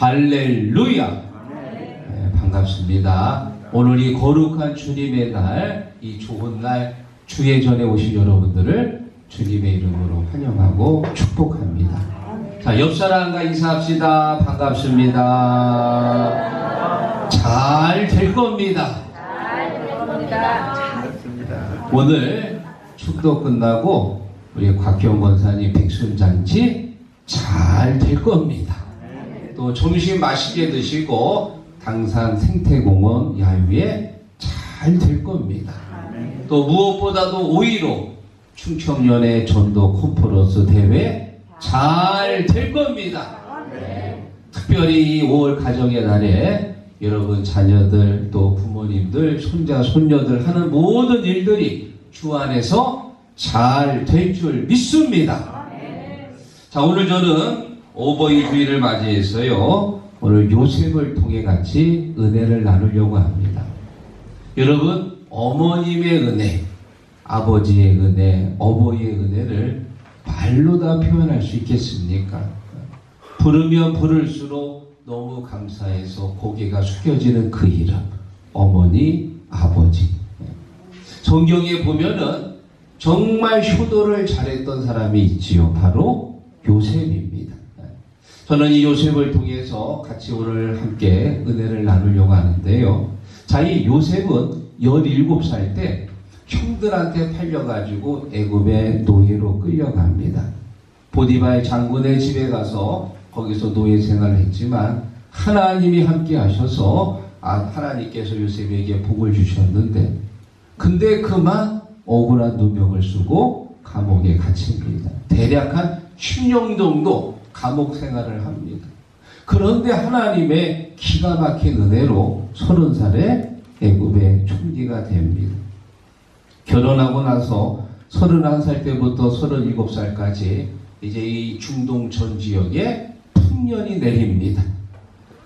할렐루야. 네, 반갑습니다. 오늘 이 거룩한 주님의 날, 이 좋은 날, 주의 전에 오신 여러분들을 주님의 이름으로 환영하고 축복합니다. 자, 옆 사람과 인사합시다. 반갑습니다. 잘 될 겁니다. 오늘 축도 끝나고 우리 곽경 권사님 백순잔치 잘 될 겁니다. 또 점심 맛있게 드시고 당산 생태공원 야유에 잘 될 겁니다. 또 무엇보다도 5.15 충청년의 전도 콘퍼런스 대회 잘 될 겁니다. 특별히 이 5월 가정의 날에 여러분 자녀들 또 부모님들 손자 손녀들 하는 모든 일들이 주 안에서 잘 될 줄 믿습니다. 자 오늘 저는 오버이 주일을 맞이해서요 오늘 요셉을 통해 같이 은혜를 나누려고 합니다. 여러분 어머님의 은혜, 아버지의 은혜, 어버이의 은혜를 말로 다 표현할 수 있겠습니까? 부르면 부를수록 너무 감사해서 고개가 숙여지는 그 이름 어머니 아버지 성경에 보면은 정말 효도를 잘했던 사람이 있지요 바로 요셉입니다 저는 이 요셉을 통해서 같이 오늘 함께 은혜를 나누려고 하는데요 자 이 요셉은 17살 때 형들한테 팔려가지고 애굽의 노예로 끌려갑니다 보디바의 장군의 집에 가서 거기서 노예 생활을 했지만 하나님이 함께 하셔서 아, 하나님께서 요셉에게 복을 주셨는데 근데 그만 억울한 누명을 쓰고 감옥에 갇힙니다. 대략 한 10년 정도 감옥 생활을 합니다. 그런데 하나님의 기가 막힌 은혜로 30살에 애굽의 총리가 됩니다. 결혼하고 나서 31살 때부터 37살까지 이제 이 중동 전 지역에 풍년이 내립니다.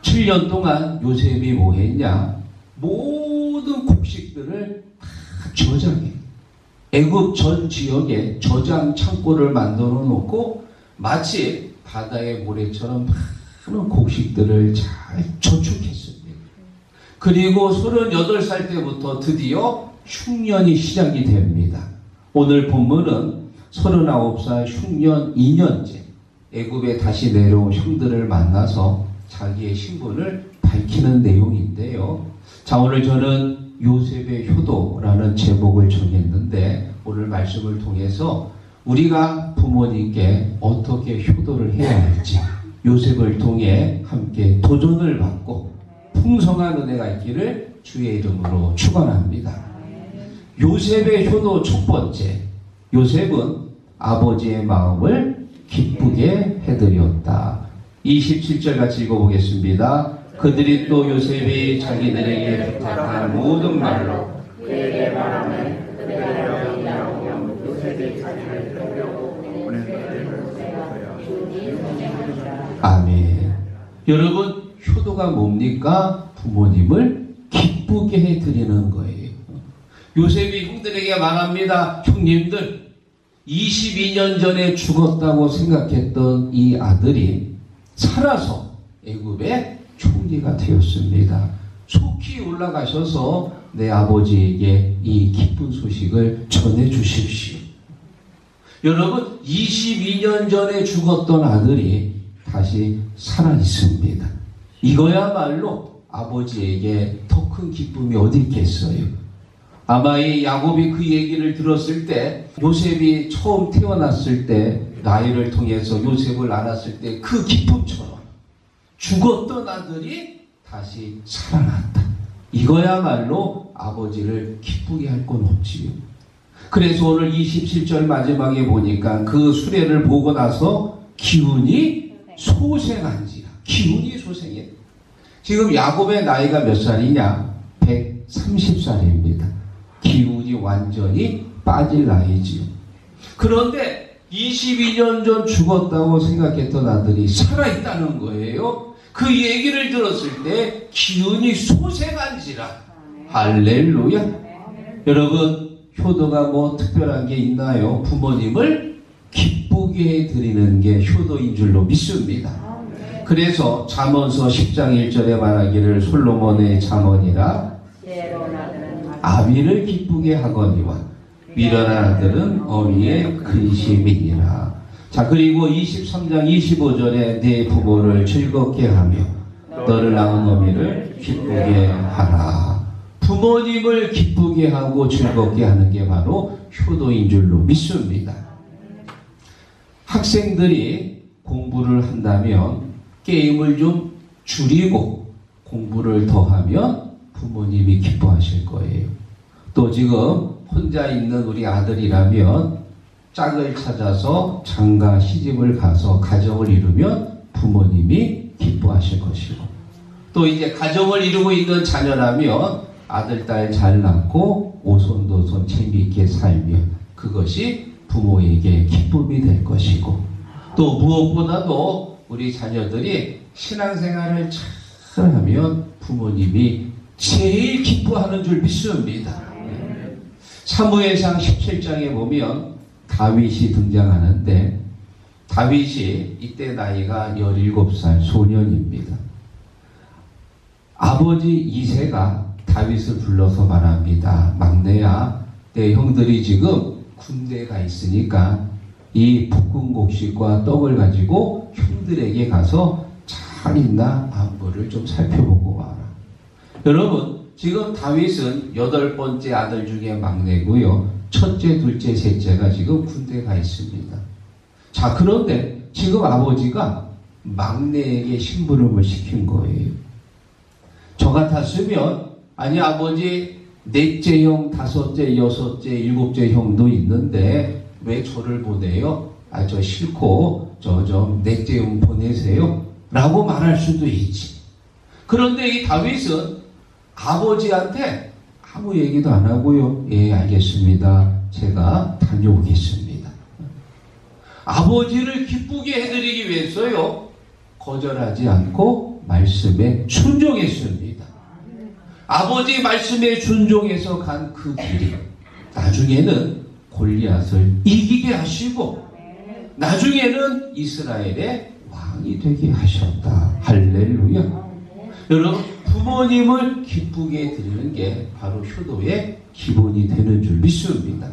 7년 동안 요셉이 뭐 했냐? 모든 곡식들을 다 저장해. 애굽 전 지역에 저장 창고를 만들어 놓고 마치 바다의 모래처럼 많은 곡식들을 잘 저축했습니다. 그리고 38살 때부터 드디어 흉년이 시작이 됩니다. 오늘 본문은 39살 흉년 2년째 애굽에 다시 내려온 형들을 만나서 자기의 신분을 밝히는 내용인데요. 자, 오늘 저는 요셉의 효도라는 제목을 정했는데 오늘 말씀을 통해서 우리가 부모님께 어떻게 효도를 해야 할지 요셉을 통해 함께 도전을 받고 풍성한 은혜가 있기를 주의 이름으로 축원합니다. 요셉의 효도 첫 번째. 요셉은 아버지의 마음을 기쁘게 해드렸다. 27절 같이 읽어보겠습니다. 그들이 또 요셉이 자기들에게 부탁한 모든 말로 그에게 아멘. 여러분, 효도가 뭡니까? 부모님을 기쁘게 해드리는 거예요. 요셉이 형들에게 말합니다. 형님들, 22년 전에 죽었다고 생각했던 이 아들이 살아서 애굽의 총리가 되었습니다. 속히 올라가셔서 내 아버지에게 이 기쁜 소식을 전해 주십시오. 여러분, 22년 전에 죽었던 아들이 다시 살아 있습니다. 이거야말로 아버지에게 더 큰 기쁨이 어디 있겠어요? 아마 이 야곱이 그 얘기를 들었을 때 요셉이 처음 태어났을 때 나이를 통해서 요셉을 알았을 때 그 기쁨처럼 죽었던 아들이 다시 살아났다. 이거야말로 아버지를 기쁘게 할 건 없지요. 그래서 오늘 27절 마지막에 보니까 그 수레를 보고 나서 기운이 소생한지라. 기운이 소생해. 지금 야곱의 나이가 몇 살이냐? 130살입니다. 기운이 완전히 빠질 나이지요. 그런데 22년 전 죽었다고 생각했던 아들이 살아있다는 거예요. 그 얘기를 들었을 때 기운이 소생한지라. 할렐루야. 여러분, 효도가 뭐 특별한 게 있나요? 부모님을 기쁘게 해드리는 게 효도인 줄로 믿습니다. 그래서 잠언서 10장 1절에 말하기를 솔로몬의 잠언이라 아비를 기쁘게 하거니와 미련한 아들은 어미의 근심이니라. 자 그리고 23장 25절에 내 부모를 즐겁게 하며 너를 낳은 어미를 기쁘게 하라. 부모님을 기쁘게 하고 즐겁게 하는 게 바로 효도인 줄로 믿습니다. 학생들이 공부를 한다면 게임을 좀 줄이고 공부를 더 하면 부모님이 기뻐하실 거예요. 또 지금 혼자 있는 우리 아들이라면 짝을 찾아서 장가 시집을 가서 가정을 이루면 부모님이 기뻐하실 것이고 또 이제 가정을 이루고 있는 자녀라면 아들, 딸 잘 낳고 오손도손 재미있게 살면 그것이 부모에게 기쁨이 될 것이고 또 무엇보다도 우리 자녀들이 신앙생활을 잘 하면 부모님이 제일 기뻐하는 줄 믿습니다. 사무엘상 17장에 보면 다윗이 등장하는데 다윗이 이때 나이가 17살 소년입니다. 아버지 이세가 다윗을 불러서 말합니다. 막내야, 내 형들이 지금 군대에 가 있으니까 이 볶은 곡식과 떡을 가지고 형들에게 가서 잘 있나 안부를 좀 살펴보고 와라. 여러분, 지금 다윗은 여덟 번째 아들 중에 막내고요. 첫째, 둘째, 셋째가 지금 군대에 가 있습니다. 자, 그런데 지금 아버지가 막내에게 심부름을 시킨 거예요. 저 같았으면, 아니, 아버지, 넷째 형, 다섯째, 여섯째, 일곱째 형도 있는데, 왜 저를 보내요? 아, 저 싫고, 저 좀 넷째 형 보내세요? 라고 말할 수도 있지. 그런데 이 다윗은 아버지한테 아무 얘기도 안 하고요. 예, 알겠습니다. 제가 다녀오겠습니다. 아버지를 기쁘게 해드리기 위해서요. 거절하지 않고 말씀에 순종했습니다. 아버지 말씀에 순종해서 간 그 길이 나중에는 골리앗을 이기게 하시고 나중에는 이스라엘의 왕이 되게 하셨다. 할렐루야. 여러분 부모님을 기쁘게 드리는 게 바로 효도의 기본이 되는 줄 믿습니다.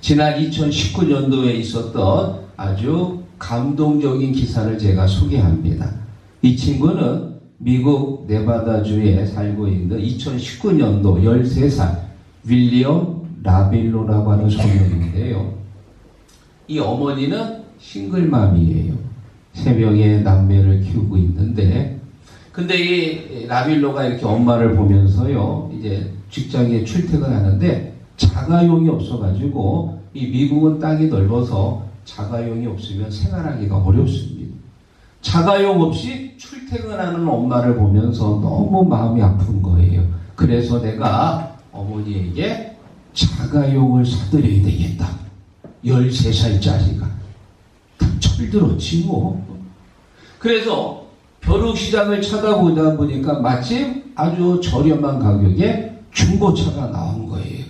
지난 2019년도에 있었던 아주 감동적인 기사를 제가 소개합니다. 이 친구는 미국 네바다주에 살고 있는 2019년도 13살 윌리엄 라빌로라고 하는 소년인데요. 이 어머니는 싱글맘이에요. 세 명의 남매를 키우고 있는데 근데 이 라빌로가 이렇게 엄마를 보면서요, 이제 직장에 출퇴근하는데 자가용이 없어가지고 이 미국은 땅이 넓어서 자가용이 없으면 생활하기가 어렵습니다. 자가용 없이 출퇴근하는 엄마를 보면서 너무 마음이 아픈 거예요. 그래서 내가 어머니에게 자가용을 사드려야 되겠다. 13살짜리가. 철들었지 뭐. 그래서 벼룩시장을 찾아보다 보니까 마침 아주 저렴한 가격에 중고차가 나온 거예요.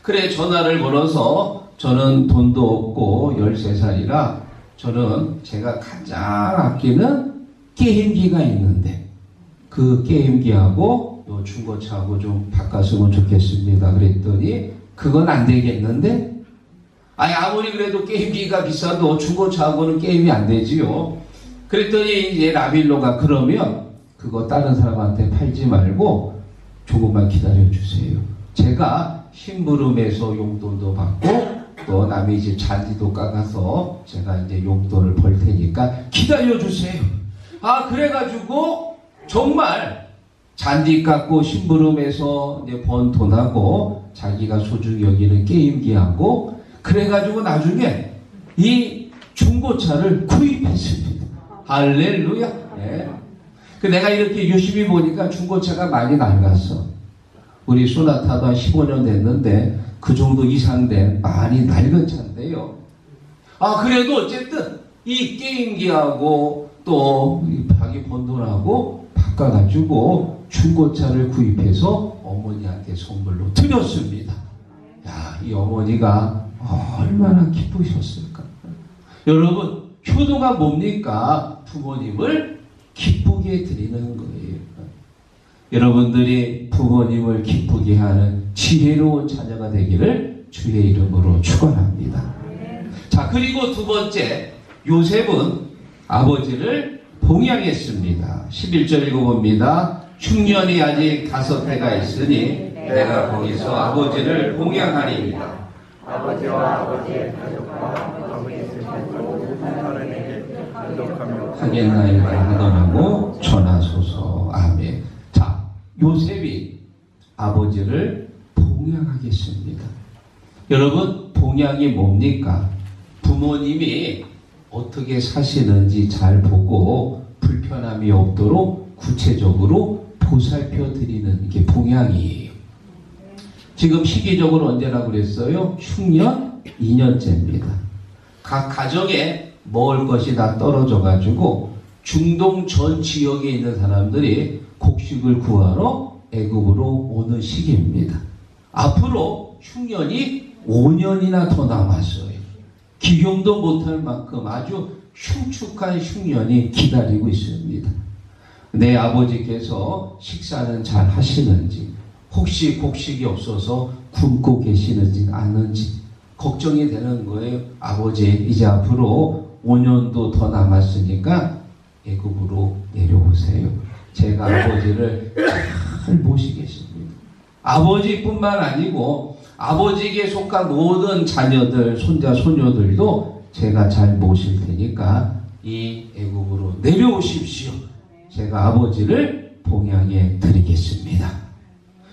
그래 전화를 걸어서 저는 돈도 없고 13살이라 저는 제가 가장 아끼는 게임기가 있는데 그 게임기하고 요 중고차하고 좀 바꿨으면 좋겠습니다. 그랬더니 그건 안 되겠는데 아니 아무리 그래도 게임기가 비싸도 중고차하고는 게임이 안 되지요. 그랬더니 이제 라빌로가 그러면 그거 다른 사람한테 팔지 말고 조금만 기다려 주세요. 제가 심부름에서 용돈도 받고 또 남의 집 잔디도 깎아서 제가 이제 용돈을 벌 테니까 기다려 주세요. 아 그래가지고 정말 잔디 깎고 심부름에서 이제 번 돈하고 자기가 소중히 여기는 게임기하고 그래가지고 나중에 이 중고차를 구입했습니다. 할렐루야. 예. 그 내가 이렇게 유심히 보니까 중고차가 많이 낡았어. 우리 소나타도 한 15년 됐는데 그 정도 이상 된 많이 낡은 차인데요. 아 그래도 어쨌든 이 게임기하고 또 자기 번 돈하고 바꿔가지고 중고차를 구입해서 어머니한테 선물로 드렸습니다. 야, 이 어머니가 얼마나 기쁘셨을까. 여러분, 효도가 뭡니까? 부모님을 기쁘게 드리는 거예요. 여러분들이 부모님을 기쁘게 하는 지혜로운 자녀가 되기를 주의 이름으로 축원합니다. 자, 그리고 두 번째, 요셉은 아버지를 봉양했습니다. 11절 읽어봅니다. 흉년이 아직 다섯 해가 있으니 내가 거기서 아버지를 봉양하리이다. 아버지와 아버지의 가족과 모든 사람에게 하겠나이다 하더라고 전하소서. 아멘. 자, 요셉이 아버지를 봉양하겠습니다. 여러분, 봉양이 뭡니까? 부모님이 어떻게 사시는지 잘 보고 불편함이 없도록 구체적으로 보살펴 드리는 게 봉양이에요. 지금 시기적으로 언제라고 그랬어요? 흉년 2년째입니다. 각 가정에 먹을 것이 다 떨어져 가지고 중동 전 지역에 있는 사람들이 곡식을 구하러 애굽으로 오는 시기입니다. 앞으로 흉년이 5년이나 더 남았어요. 기경도 못할 만큼 아주 흉측한 흉년이 기다리고 있습니다. 내 아버지께서 식사는 잘 하시는지, 혹시 곡식이 없어서 굶고 계시는지 아는지 걱정이 되는 거예요. 아버지 이제 앞으로 5년도 더 남았으니까 애굽으로 내려오세요. 제가 아버지를 잘 모시겠습니다. 아버지뿐만 아니고 아버지에게 속한 모든 자녀들, 손자, 소녀들도 제가 잘 모실 테니까 이 애굽으로 내려오십시오. 제가 아버지를 봉양해 드리겠습니다.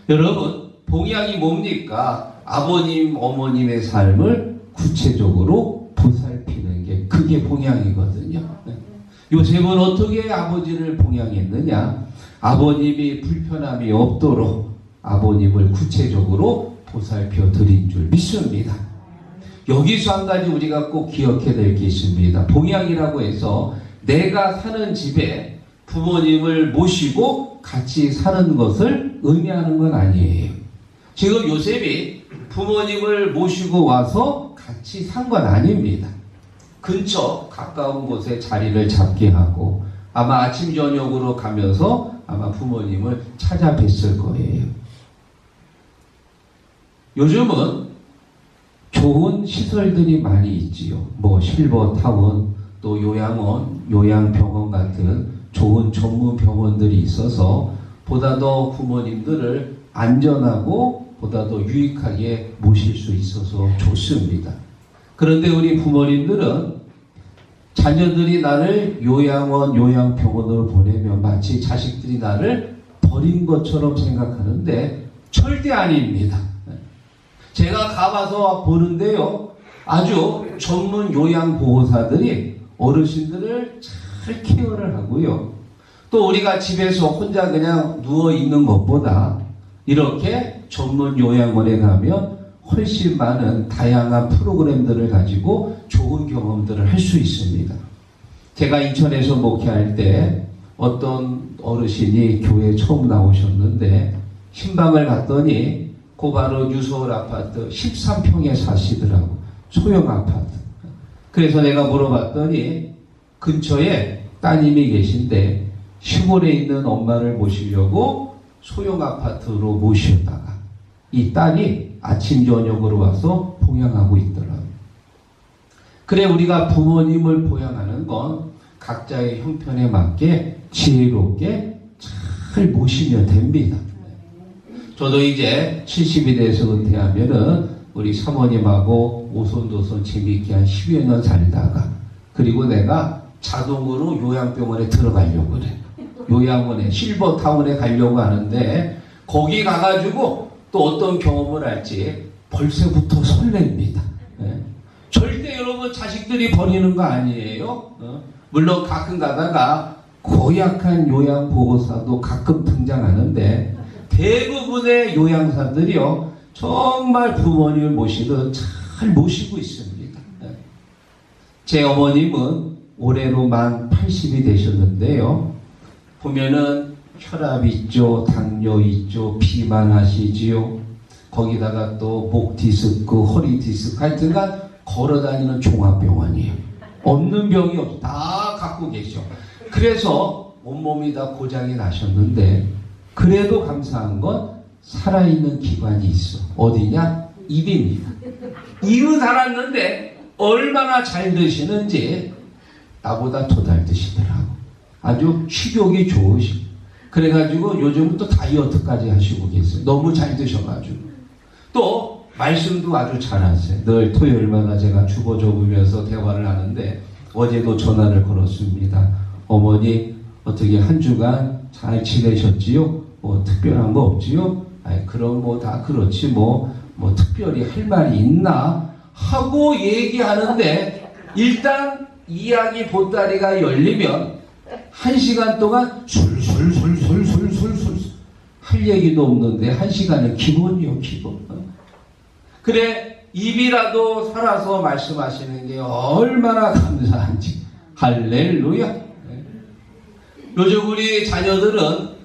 여러분, 봉양이 뭡니까? 아버님, 어머님의 삶을 구체적으로 보살피는 게 그게 봉양이거든요. 네. 요셉은 어떻게 아버지를 봉양했느냐? 아버님이 불편함이 없도록 아버님을 구체적으로 보살펴 드린 줄 믿습니다. 여기서 한 가지 우리가 꼭 기억해야 될 게 있습니다. 봉양이라고 해서 내가 사는 집에 부모님을 모시고 같이 사는 것을 의미하는 건 아니에요. 지금 요셉이 부모님을 모시고 와서 같이 산 건 아닙니다. 근처 가까운 곳에 자리를 잡게 하고 아마 아침 저녁으로 가면서 아마 부모님을 찾아뵀을 거예요. 요즘은 좋은 시설들이 많이 있지요. 뭐 실버타운, 또 요양원, 요양병원 같은 좋은 전문 병원들이 있어서 보다 더 부모님들을 안전하고 보다 더 유익하게 모실 수 있어서 좋습니다. 그런데 우리 부모님들은 자녀들이 나를 요양원, 요양병원으로 보내면 마치 자식들이 나를 버린 것처럼 생각하는데 절대 아닙니다. 제가 가봐서 보는데요. 아주 전문 요양보호사들이 어르신들을 잘 케어를 하고요. 또 우리가 집에서 혼자 그냥 누워 있는 것보다 이렇게 전문 요양원에 가면 훨씬 많은 다양한 프로그램들을 가지고 좋은 경험들을 할 수 있습니다. 제가 인천에서 목회할 때 어떤 어르신이 교회 처음 나오셨는데 신방을 갔더니 그 바로 유서울 아파트 13평에 사시더라고 소형 아파트. 그래서 내가 물어봤더니 근처에 따님이 계신데 시골에 있는 엄마를 모시려고 소형 아파트로 모셨다가 이 딸이 아침 저녁으로 와서 봉양하고 있더라고요. 그래 우리가 부모님을 보양하는 건 각자의 형편에 맞게 지혜롭게 잘 모시면 됩니다. 저도 이제 70이 돼서 은퇴하면은 우리 사모님하고 오손도손 재미있게 한 10여 년 살다가 그리고 내가 자동으로 요양병원에 들어가려고 그래. 요양원에 실버타운에 가려고 하는데 거기 가가지고 또 어떤 경험을 할지 벌써부터 설렙니다. 예. 절대 여러분 자식들이 버리는 거 아니에요. 어? 물론 가끔 가다가 고약한 요양보호사도 가끔 등장하는데 대부분의 요양사들이요 정말 부모님을 모시듯 잘 모시고 있습니다. 예. 제 어머님은 올해로 만 80이 되셨는데요. 보면은 혈압 있죠, 당뇨 있죠, 비만하시지요. 거기다가 또 목 디스크, 허리 디스크, 하여튼간 걸어다니는 종합병원이에요. 없는 병이 없어. 다 갖고 계셔. 그래서 온몸이 다 고장이 나셨는데 그래도 감사한 건 살아있는 기관이 있어. 어디냐? 입입니다. 입은 살았는데 얼마나 잘 드시는지 나보다 더 잘 드시더라고. 아주 식욕이 좋으시. 그래가지고 요즘은 또 다이어트까지 하시고 계세요. 너무 잘 드셔가지고. 또 말씀도 아주 잘하세요. 늘 토요일마다 제가 주보 적으면서 대화를 하는데 어제도 전화를 걸었습니다. 어머니 어떻게 한 주간 잘 지내셨지요? 뭐 특별한 거 없지요? 아이 그럼 뭐 다 그렇지 뭐 뭐 특별히 할 말이 있나 하고 얘기하는데 일단 이야기 보따리가 열리면 한 시간 동안 술술술술술술술 할 얘기도 없는데 한 시간은 기본이요 기본. 그래 입이라도 살아서 말씀하시는 게 얼마나 감사한지 할렐루야. 네. 요즘 우리 자녀들은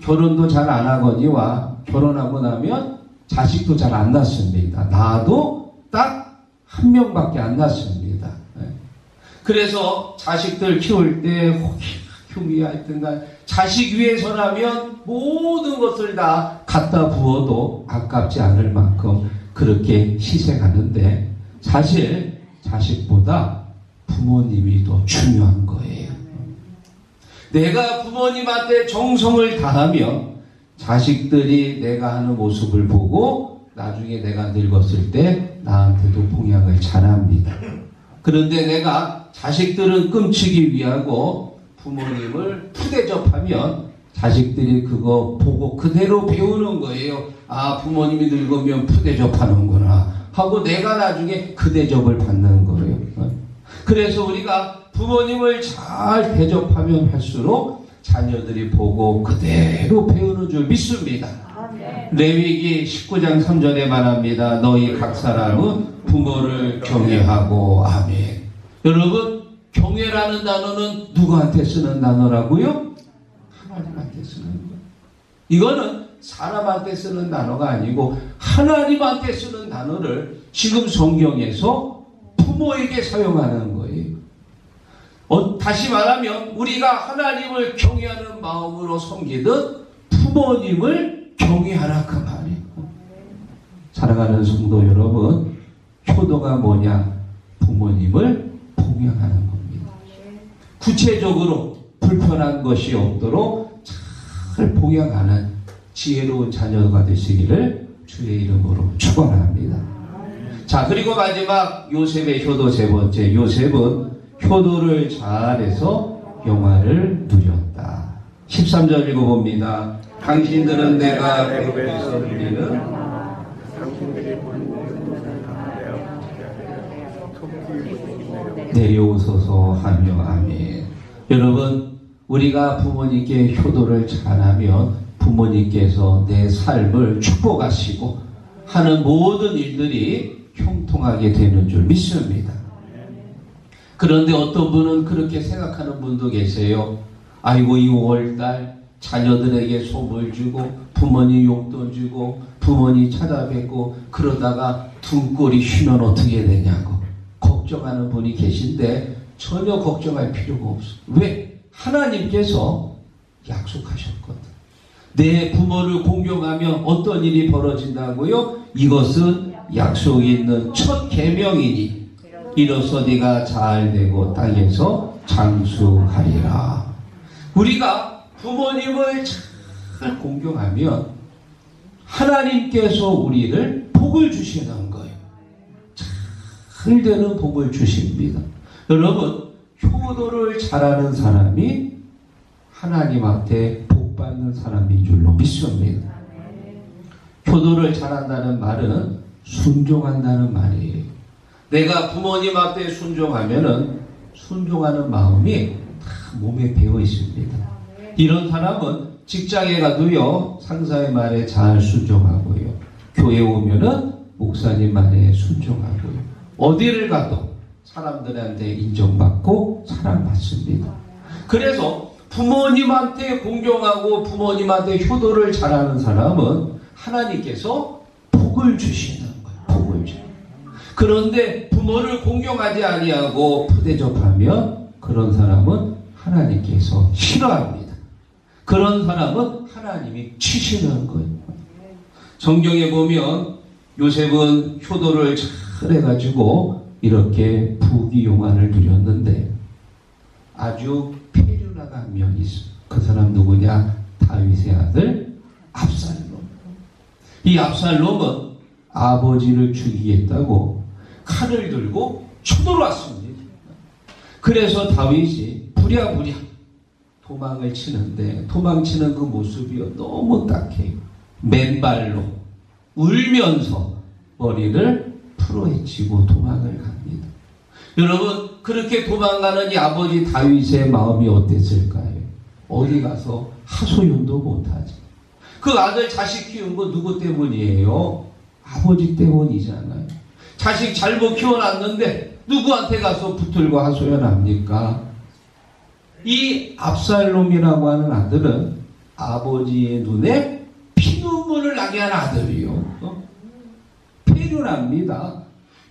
결혼도 잘 안 하거니와 결혼하고 나면 자식도 잘 안 낳습니다. 나도 딱 한 명밖에 안 낳습니다. 네. 그래서 자식들 키울 때 흉이 하여튼 간 자식 위해서라면 모든 것을 다 갖다 부어도 아깝지 않을 만큼 그렇게 희생하는데 사실 자식보다 부모님이 더 중요한 거예요. 내가 부모님한테 정성을 다하면 자식들이 내가 하는 모습을 보고 나중에 내가 늙었을 때 나한테도 봉양을 잘합니다. 그런데 내가 자식들은 끔찍이 위하고 부모님을 푸대접하면 자식들이 그거 보고 그대로 배우는 거예요. 아, 부모님이 늙으면 푸대접하는구나. 하고 내가 나중에 그 대접을 받는 거예요. 어? 그래서 우리가 부모님을 잘 대접하면 할수록 자녀들이 보고 그대로 배우는 줄 믿습니다. 레위기 19장 3절에 말합니다. 너희 각 사람은 부모를 경외하고 아멘. 여러분 경외라는 단어는 누구한테 쓰는 단어라고요? 하나님한테 쓰는 거예요. 이거는 사람한테 쓰는 단어가 아니고 하나님한테 쓰는 단어를 지금 성경에서 부모에게 사용하는. 어, 다시 말하면 우리가 하나님을 경외하는 마음으로 섬기듯 부모님을 경외하라 그 말이에요. 사랑하는 성도 여러분, 효도가 뭐냐? 부모님을 봉양하는 겁니다. 구체적으로 불편한 것이 없도록 잘 봉양하는 지혜로운 자녀가 되시기를 주의 이름으로 축원합니다. 자 그리고 마지막 요셉의 효도 세 번째 요셉은 효도를 잘해서 영화를 누렸다. 13절 읽어봅니다. 당신들은 내가 배고에서 누리는 내려오소서 하며 아멘. 여러분 우리가 부모님께 효도를 잘하면 부모님께서 내 삶을 축복하시고 하는 모든 일들이 형통하게 되는 줄 믿습니다. 그런데 어떤 분은 그렇게 생각하는 분도 계세요. 아이고 이 5월달 자녀들에게 소물 주고 부모님 용돈 주고 부모님 찾아뵙고 그러다가 등골이 쉬면 어떻게 되냐고 걱정하는 분이 계신데 전혀 걱정할 필요가 없어. 왜? 하나님께서 약속하셨거든. 내 부모를 공경하면 어떤 일이 벌어진다고요? 이것은 약속이 있는 첫 계명이니 이로써 네가 잘 되고 땅에서 장수하리라. 우리가 부모님을 잘 공경하면 하나님께서 우리를 복을 주시는 거예요. 잘 되는 복을 주십니다. 여러분, 효도를 잘하는 사람이 하나님한테 복 받는 사람인 줄로 믿습니다. 효도를 잘한다는 말은 순종한다는 말이에요. 내가 부모님 앞에 순종하면은 순종하는 마음이 다 몸에 배어 있습니다. 이런 사람은 직장에 가도요 상사의 말에 잘 순종하고요. 교회 오면은 목사님 말에 순종하고요. 어디를 가도 사람들한테 인정받고 사랑받습니다. 그래서 부모님한테 공경하고 부모님한테 효도를 잘하는 사람은 하나님께서 복을 주시는 거예요. 복을 주. 그런데 부모를 공경하지 아니하고 푸대접하면 그런 사람은 하나님께서 싫어합니다. 그런 사람은 하나님이 치시는 거예요. 성경에 보면 요셉은 효도를 잘 해가지고 이렇게 부귀영화를 누렸는데 아주 폐륜아가 한 명 있어. 그 사람 누구냐? 다윗의 아들 압살롬. 이 압살롬은 아버지를 죽이겠다고 칼을 들고 쳐들어왔습니다. 그래서 다윗이 부랴부랴 도망을 치는데 도망치는 그 모습이 너무 딱해요. 맨발로 울면서 머리를 풀어헤치고 도망을 갑니다. 여러분 그렇게 도망가는 이 아버지 다윗의 마음이 어땠을까요? 어디 가서 하소연도 못하지. 그 아들 자식 키운 거 누구 때문이에요? 아버지 때문이잖아요. 자식 잘못 키워놨는데 누구한테 가서 붙들고 하소연합니까? 이 압살롬이라고 하는 아들은 아버지의 눈에 피눈물을 나게 한 아들이요. 어? 폐륜합니다.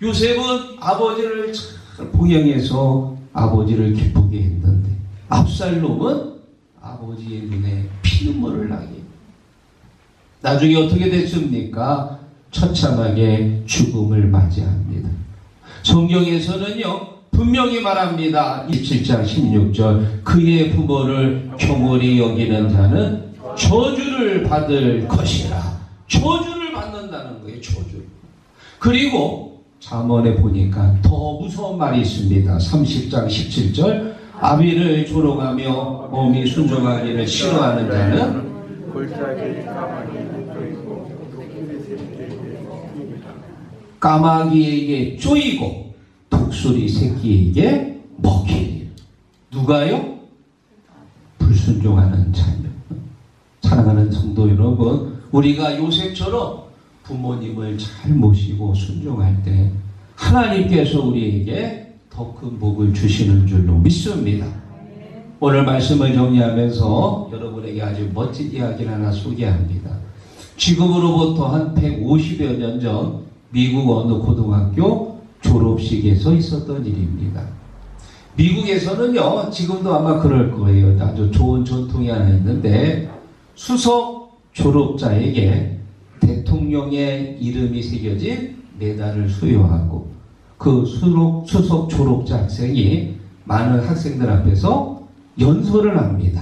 요셉은 아버지를 잘 봉양해서 아버지를 기쁘게 했는데 압살롬은 아버지의 눈에 피눈물을 나게 나중에 어떻게 됐습니까? 처참하게 죽음을 맞이합니다. 성경에서는요, 분명히 말합니다. 27장 16절, 그의 부모를 경홀히 여기는 자는 저주를 받을 것이라. 저주를 받는다는 거예요, 저주. 그리고 잠언에 보니까 더 무서운 말이 있습니다. 30장 17절, 아비를 조롱하며 몸이 순종하기를 싫어하는 자는 골짜기 까마귀 붙어 있고 독수리 새끼에게 먹힙니다. 까마귀에게 쪼이고 독수리 새끼에게 먹히리. 누가요? 불순종하는 자녀. 사랑하는 성도 여러분, 우리가 요셉처럼 부모님을 잘 모시고 순종할 때 하나님께서 우리에게 더 큰 복을 주시는 줄로 믿습니다. 오늘 말씀을 정리하면서 여러분에게 아주 멋진 이야기를 하나 소개합니다. 지금으로부터 한 150여 년 전 미국 어느 고등학교 졸업식에서 있었던 일입니다. 미국에서는요, 지금도 아마 그럴 거예요. 아주 좋은 전통이 하나 있는데, 수석 졸업자에게 대통령의 이름이 새겨진 메달을 수여하고, 그 수록, 수석 졸업자 학생이 많은 학생들 앞에서 연설을 합니다.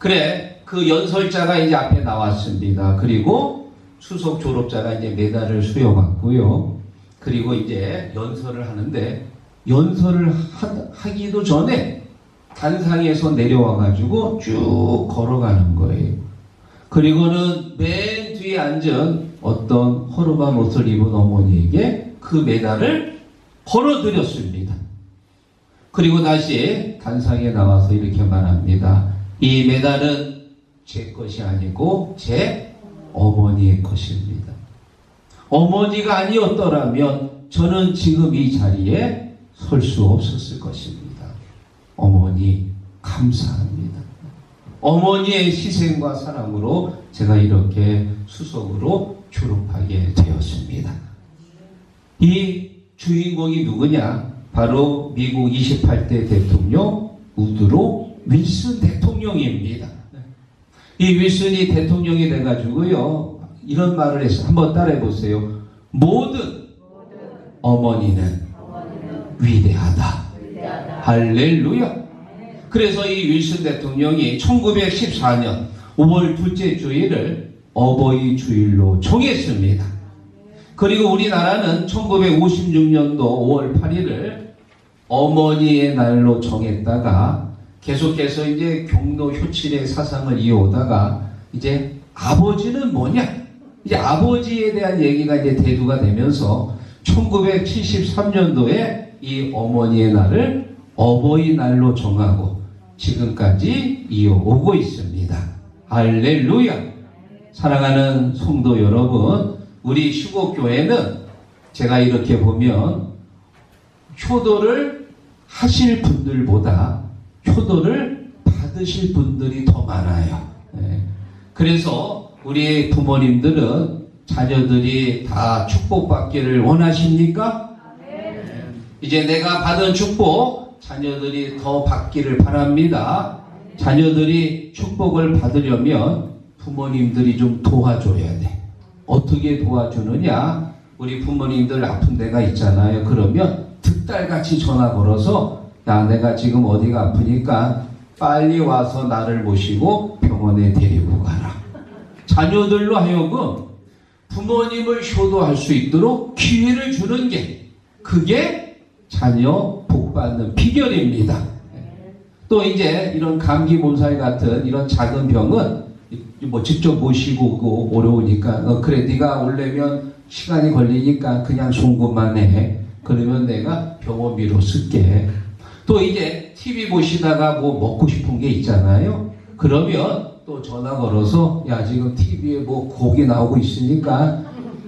그래, 그 연설자가 이제 앞에 나왔습니다. 그리고 수석 졸업자가 이제 메달을 수여받고요. 그리고 이제 연설을 하는데, 연설을 하, 기도 전에 단상에서 내려와 가지고 쭉 걸어가는 거예요. 그리고는 맨 뒤에 앉은 어떤 허름한 옷을 입은 어머니에게 그 메달을 걸어 드렸습니다. 그리고 다시 단상에 나와서 이렇게 말합니다. 이 메달은 제 것이 아니고 제 어머니의 것입니다. 어머니가 아니었더라면 저는 지금 이 자리에 설 수 없었을 것입니다. 어머니, 감사합니다. 어머니의 희생과 사랑으로 제가 이렇게 수석으로 졸업하게 되었습니다. 이 주인공이 누구냐? 바로 미국 28대 대통령 우드로 윌슨 대통령입니다. 이 윌슨이 대통령이 돼가지고요, 이런 말을 했어요. 한번 따라해 보세요. 모든 어머니는 위대하다. 할렐루야. 그래서 이 윌슨 대통령이 1914년 5월 둘째 주일을 어버이 주일로 정했습니다. 그리고 우리나라는 1956년도 5월 8일을 어머니의 날로 정했다가 계속해서 이제 경로 효칠의 사상을 이어오다가 이제 아버지는 뭐냐? 이제 아버지에 대한 얘기가 이제 대두가 되면서 1973년도에 이 어머니의 날을 어버이날로 정하고 지금까지 이어오고 있습니다. 할렐루야! 사랑하는 성도 여러분, 우리 휴곡교회는 제가 이렇게 보면 효도를 하실 분들보다 효도를 받으실 분들이 더 많아요. 네. 그래서 우리 부모님들은 자녀들이 다 축복받기를 원하십니까? 이제 내가 받은 축복 자녀들이 더 받기를 바랍니다. 자녀들이 축복을 받으려면 부모님들이 좀 도와줘야 돼. 어떻게 도와주느냐? 우리 부모님들 아픈 데가 있잖아요. 그러면 득달같이 전화 걸어서 야 내가 지금 어디가 아프니까 빨리 와서 나를 모시고 병원에 데리고 가라. 자녀들로 하여금 부모님을 효도할 수 있도록 기회를 주는 게 그게 자녀 복 받는 비결입니다. 또 이제 이런 감기 몸살 같은 이런 작은 병은 뭐 직접 모시고 오고 어려우니까 어, 그래 네가 오려면 시간이 걸리니까 그냥 송금만 해. 그러면 내가 병원비로 쓸게. 또 이제 TV 보시다가 뭐 먹고 싶은 게 있잖아요. 그러면 또 전화 걸어서 야 지금 TV에 뭐 곡이 나오고 있으니까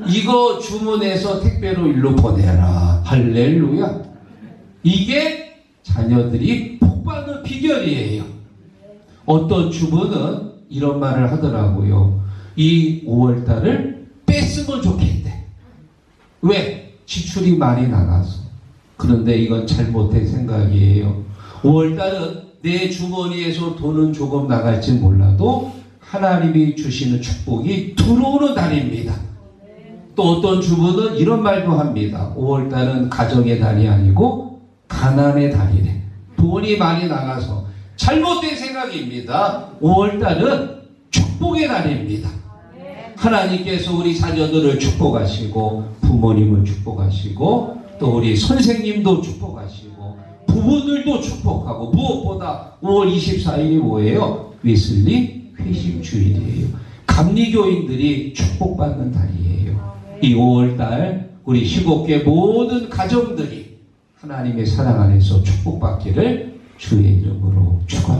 이거 주문해서 택배로 일로 보내라. 할렐루야. 이게 자녀들이 복받는 비결이에요. 어떤 주부는 이런 말을 하더라고요. 이 5월달을 뺐으면 좋겠대. 왜? 지출이 많이 나가서. 그런데 이건 잘못된 생각이에요. 5월달은 내 주머니에서 돈은 조금 나갈지 몰라도 하나님이 주시는 축복이 들어오는 달입니다. 또 어떤 주부는 이런 말도 합니다. 5월달은 가정의 달이 아니고 가난의 달이래. 돈이 많이 나가서 잘못된 생각입니다. 5월달은 축복의 달입니다. 하나님께서 우리 자녀들을 축복하시고 부모님을 축복하시고 또 우리 선생님도 축복하시고 부부들도 축복하고 무엇보다 5월 24일이 뭐예요? 위슬리 회심 주일이에요. 감리교인들이 축복받는 달이에요. 이 5월달 우리 15개 모든 가정들이 하나님의 사랑 안에서 축복받기를 주의 이름으로 축복.